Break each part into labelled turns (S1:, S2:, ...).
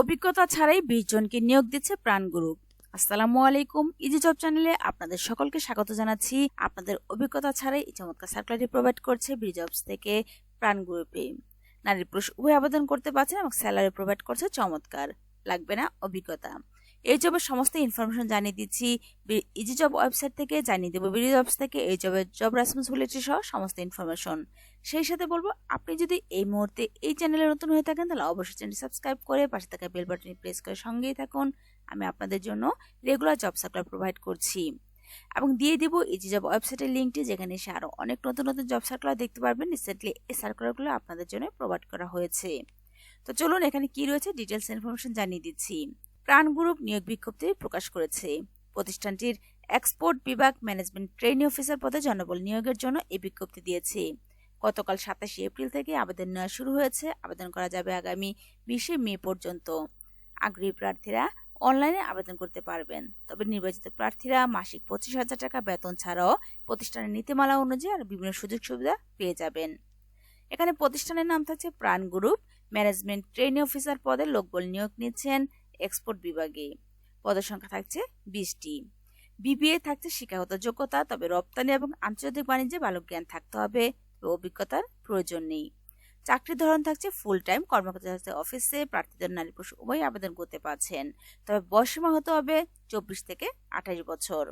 S1: অভিজ্ঞতা ছাড়াই বিশ জনকে নিয়োগ দিচ্ছে প্রাণ গ্রুপ আসসালামু আলাইকুম, ইজি জব চ্যানেলে আপনাদের সকলকে স্বাগত জানাচ্ছি। আপনাদের অভিজ্ঞতা ছাড়াই এই চমৎকার সার্কুলারটি প্রোভাইড করছে বি জবস থেকে প্রাণ গ্রুপে নারী পুরুষ উভয় আবেদন করতে পারছেন এবং স্যালারি প্রোভাইড করছে চমৎকার। লাগবে না অভিজ্ঞতা। এই জবের সমস্ত ইনফরমেশন জানিয়ে দিচ্ছি। ইজি জব ওয়েবসাইট থেকে জানিয়ে দেবো। বিডি জবস থেকে এই জবের জব রেসপন্সিবিলিটি সহ সমস্ত ইনফরমেশন সেই সাথে বলব, আপনি যদি এই মুহূর্তে এই চ্যানেলে নতুন হয়ে থাকেন, তাহলে অবশ্যই চ্যানেলটি সাবস্ক্রাইব করে পাশে থাকা বেল বাটনে প্রেস করে সঙ্গেই থাকুন। আমি আপনাদের জন্য রেগুলার জব সার্কুলার প্রোভাইড করছি। এবং দিয়ে দিব ইজি জব ওয়েবসাইটের লিঙ্কটি যেখানে এসে আরও অনেক নতুন নতুন জব সার্কুলার দেখতে পারবেন। রিসেন্টলি এই সার্কুলারগুলো আপনাদের জন্য প্রোভাইড করা হয়েছে। তো চলুন এখানে কি রয়েছে ডিটেলস ইনফরমেশন জানিয়ে দিচ্ছি। প্রাণ গ্রুপ নিয়োগ বিজ্ঞপ্তি প্রকাশ করেছে। প্রতিষ্ঠানটির এক্সপোর্ট বিভাগ ম্যানেজমেন্ট ট্রেনিং অফিসার পদে জনবল নিয়োগের জন্য এই বিজ্ঞপ্তি দিয়েছে। গতকাল সাতাশে এপ্রিল থেকে আবেদন নেওয়া শুরু হয়েছে। আবেদন করা যাবে আগামী বিশে মে পর্যন্ত। আগ্রহী প্রার্থীরা অনলাইনে আবেদন করতে পারবেন। তবে নির্বাচিত প্রার্থীরা মাসিক পঁচিশ হাজার টাকা বেতন ছাড়াও প্রতিষ্ঠানের নীতিমালা অনুযায়ী আর বিভিন্ন সুযোগ সুবিধা পেয়ে যাবেন। এখানে প্রতিষ্ঠানের নাম থাকছে প্রাণ গ্রুপ। ম্যানেজমেন্ট ট্রেনিং অফিসার পদে লোকবল নিয়োগ নিচ্ছেন এক্সপোর্ট বিভাগে পদের সংখ্যা থাকছে বিশটি। বিবিএ থাকছে শিক্ষাগত যোগ্যতা, তবে রপ্তানি এবং আন্তর্জাতিক বাণিজ্যে ভালো জ্ঞান থাকতে হবে অভিজ্ঞতার প্রয়োজন নেই। চাকরির ধরন থাকছে ফুল টাইম কর্মকর্তা অফিসে প্রার্থীদের নারী পুরুষ উভয় আবেদন করতে পারছেন। তবে বয়সীমা হতে হবে চব্বিশ থেকে আঠাশ বছর।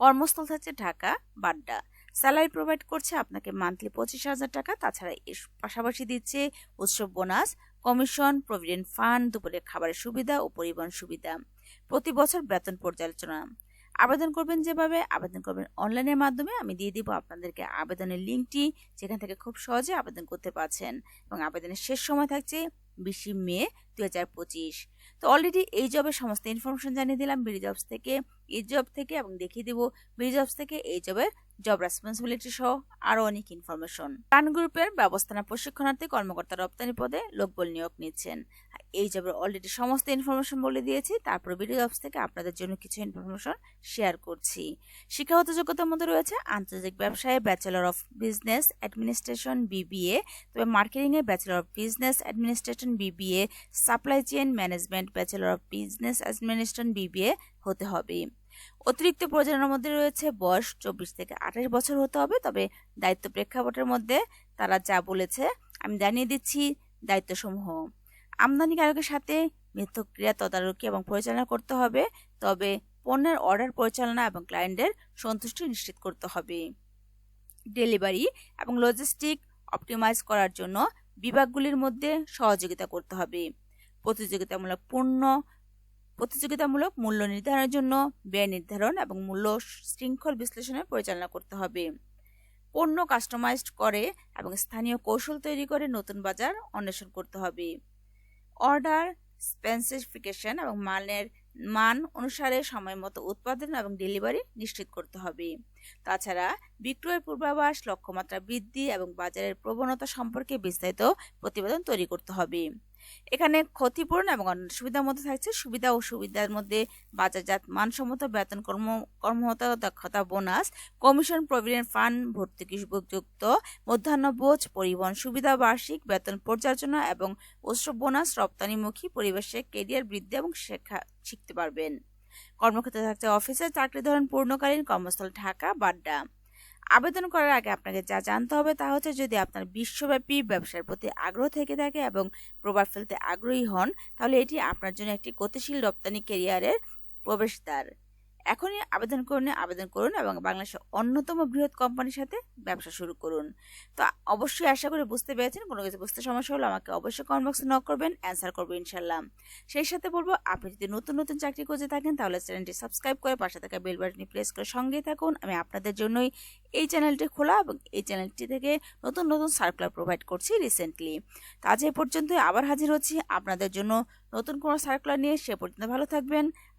S1: কর্মস্থল থাকছে ঢাকা, বাড্ডা। স্যালারি প্রোভাইড করছে আপনাকে মান্থলি পঁচিশ হাজার টাকা, তাছাড়া এর পাশাপাশি দিচ্ছে উৎসব বোনাস কমিশন, প্রভিডেন্ট ফান্ড, দুপুরের খাবারের সুবিধা ও পরিবহন সুবিধা। প্রতি বছর বেতন পর্যালোচনা। আবেদন করবেন যেভাবে, আবেদন করবেন অনলাইনের মাধ্যমে আমি দিয়ে দিব আপনাদেরকে আবেদনের লিঙ্কটি, যেখান থেকে খুব সহজে আবেদন করতে পারছেন। এবং আবেদনের শেষ সময় থাকছে বিশে মে দু হাজার পঁচিশ। তো অলরেডি এই জবের সমস্ত ইনফরমেশন জানিয়ে দিলাম বিডি জবস থেকে এই জব থেকে, এবং দেখিয়ে দেবো বিডি জবস থেকে এই জবের জব রেসপন্সিবিলিটি সহ আরও অনেক ইনফরমেশন প্রাণ গ্রুপের ব্যবস্থাপনা প্রশিক্ষণার্থী কর্মকর্তা রপ্তানি পদে লোকবল নিয়োগ নিচ্ছেন। এই জবের অলরেডি সমস্ত ইনফরমেশন বলে দিয়েছি, তারপর বিডি জবস থেকে আপনাদের জন্য কিছু ইনফরমেশন শেয়ার করছি। শিক্ষাগত যোগ্যতার মধ্যে রয়েছে আন্তর্জাতিক ব্যবসায় bachelor of business administration BBA তবে মার্কেটিংয়ে bachelor of business administration BBA supply chain management bachelor of business administration BBA হতে হবে। অতিরিক্ত প্রয়োজনের মধ্যে রয়েছে বয়স চব্বিশ থেকে আঠাশ বছর হতে হবে, তবে দায়িত্ব প্রেক্ষাপটের মধ্যে তারা যা বলেছে আমি জানিয়ে দিচ্ছি দায়িত্বসমূহ। আমদানিকারকের সাথে মিথ্যক্রিয়া তদারকি এবং পরিচালনা করতে হবে, তবে পণ্যের অর্ডার পরিচালনা এবং ক্লায়েন্টের সন্তুষ্টি নিশ্চিত করতে হবে। ডেলিভারি এবং লজিস্টিক অপটিমাইজ করার জন্য বিভাগগুলির মধ্যে সহযোগিতা করতে হবে। প্রতিযোগিতামূলক পণ্য প্রতিযোগিতামূলক মূল্য নির্ধারণের জন্য ব্যয় নির্ধারণ এবং মূল্য শৃঙ্খল বিশ্লেষণের পরিচালনা করতে হবে। পণ্য কাস্টমাইজড করে এবং স্থানীয় কৌশল তৈরি করে নতুন বাজার অন্বেষণ করতে হবে। অর্ডার স্পেসিফিকেশন এবং মানের মান অনুসারে সময় মতো উৎপাদন এবং ডেলিভারি নিশ্চিত করতে হবে। তাছাড়া বিক্রয়ের পূর্বাভাস, লক্ষ্যমাত্রা বৃদ্ধি এবং বাজারের প্রবণতা সম্পর্কে বিস্তারিত প্রতিবেদন তৈরি করতে হবে। এখানে ক্ষতিপূরণ এবং অন্যান্য সুবিধার মধ্যে থাকছে সুবিধা ও সুবিধার মধ্যে বাজারজাত মানসম্মত বেতন কর্ম কর্মহতা দক্ষতা বোনাস, কমিশন প্রভিডেন্ট ফান্ড ভর্তুকি যুক্ত মধ্যাহ্নভোজ, পরিবহন সুবিধা বার্ষিক, বেতন পর্যালোচনা এবং উৎসব বোনাস রপ্তানিমুখী পরিবেশে কেরিয়ার বৃদ্ধি এবং শেখা শিখতে পারবেন। কর্মক্ষেত্রে থাকছে অফিসের চাকরি ধরেন পূর্ণকালীন কর্মস্থল ঢাকা, বাড্ডা। আবেদন করার আগে আপনাকে যা জানতে হবে তা হচ্ছে যদি আপনার বিশ্বব্যাপী ব্যবসার প্রতি আগ্রহ থেকে থাকে এবং প্রভাব ফেলতে আগ্রহী হন, তাহলে এটি আপনার জন্য একটি গতিশীল রপ্তানি কেরিয়ারের প্রবেশদ্বার। এখনই আবেদন করুন আবেদন করুন এবং বাংলাদেশের অন্যতম বৃহৎ কোম্পানির সাথে ব্যবসা শুরু করুন। তো অবশ্যই আশা করি বুঝতে পেরেছেন, কোনো কিছু বুঝতে সমস্যা হলে আমাকে অবশ্যই কমেন্ট বক্সে নক করবেন অ্যান্সার করব ইনশাল্লাহ সেই সাথে বলব, আপনি যদি নতুন নতুন চাকরি খুঁজে থাকেন তাহলে চ্যানেলটি সাবস্ক্রাইব করে পাশে থাকা বেল বাটনটি প্রেস করে সঙ্গেই থাকুন। আমি আপনাদের জন্যই এই চ্যানেলটি খোলা এবং এই চ্যানেলটি থেকে নতুন নতুন সার্কুলার প্রোভাইড করছি রিসেন্টলি তো আজ এই পর্যন্তই আবার হাজির হচ্ছি। আপনাদের জন্য নতুন কোনো সার্কুলার নিয়ে সে পর্যন্ত ভালো থাকবেন।